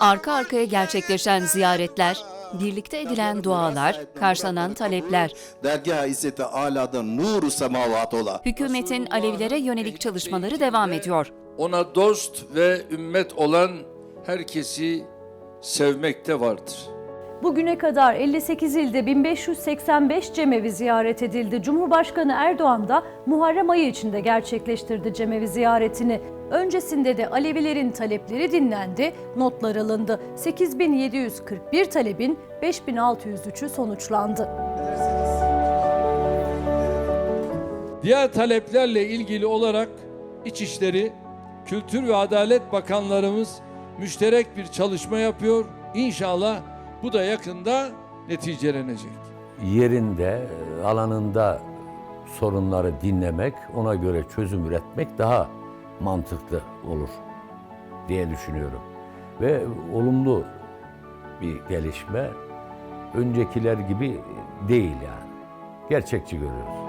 Arka arkaya gerçekleşen ziyaretler, birlikte edilen dualar, karşılanan talepler, Dergah İzzeti Ala'da nuru semavat ola. hükümetin Alevilere yönelik çalışmaları devam ediyor. Ona dost ve ümmet olan herkesi sevmekte vardır. Bugüne kadar 58 ilde 1585 cemevi ziyaret edildi. Cumhurbaşkanı Erdoğan da Muharrem ayı içinde gerçekleştirdi cemevi ziyaretini. Öncesinde de Alevilerin talepleri dinlendi, notlar alındı. 8741 talebin 5603'ü sonuçlandı. Diğer taleplerle ilgili olarak İçişleri, Kültür ve Adalet Bakanlarımız müşterek bir çalışma yapıyor. İnşallah bu da yakında neticelenecek. yerinde, alanında sorunları dinlemek, ona göre çözüm üretmek daha mantıklı olur diye düşünüyorum. Ve olumlu bir gelişme öncekiler gibi değil yani. Gerçekçi görüyoruz.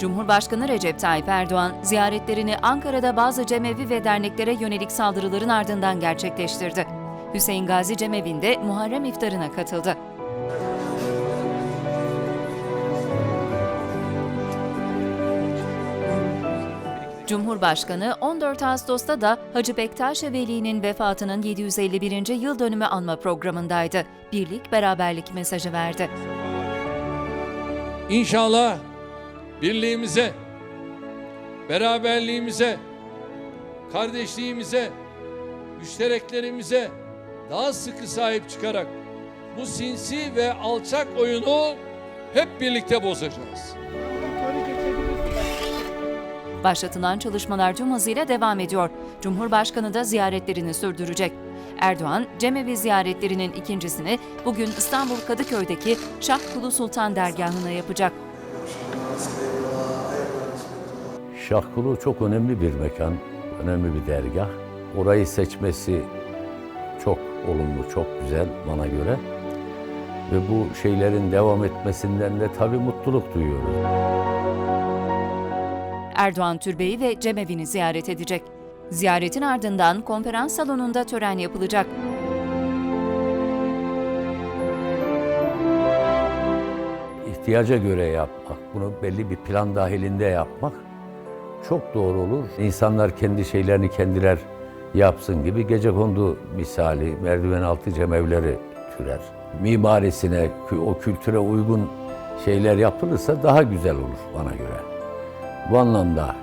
Cumhurbaşkanı Recep Tayyip Erdoğan ziyaretlerini Ankara'da bazı cemevi ve derneklere yönelik saldırıların ardından gerçekleştirdi. Hüseyin Gazi Cemevi'nde Muharrem iftarına katıldı. Cumhurbaşkanı 14 Ağustos'ta da Hacı Bektaş Veli'nin vefatının 751. yıl dönümü anma programındaydı. Birlik, beraberlik mesajı verdi. İnşallah birliğimize, beraberliğimize, kardeşliğimize, müştereklerimize daha sıkı sahip çıkarak bu sinsi ve alçak oyunu hep birlikte bozacağız. Başlatılan çalışmalar tüm hızıyla devam ediyor. Cumhurbaşkanı da ziyaretlerini sürdürecek. Erdoğan, Cemevi ziyaretlerinin ikincisini bugün İstanbul Kadıköy'deki Şah Kulu Sultan Dergahı'na yapacak. Şahkulu çok önemli bir mekan, önemli bir dergah. Orayı seçmesi çok olumlu, çok güzel bana göre. Ve bu şeylerin devam etmesinden de tabii mutluluk duyuyoruz. Erdoğan türbeyi ve Cemevi'ni ziyaret edecek. Ziyaretin ardından konferans salonunda tören yapılacak. ihtiyaca göre yapmak, bunu belli bir plan dahilinde yapmak çok doğru olur. İnsanlar kendi şeylerini kendiler yapsın gibi gece kondu misali merdiven altı cemevleri türer. Mimarisine, o kültüre uygun şeyler yapılırsa daha güzel olur bana göre. Bu anlamda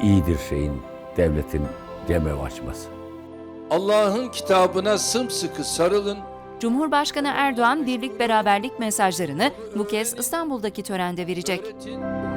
e, iyidir şeyin, devletin cemev açması. Allah'ın kitabına sımsıkı sarılın. Cumhurbaşkanı Erdoğan birlik beraberlik mesajlarını bu kez İstanbul'daki törende verecek. Devletin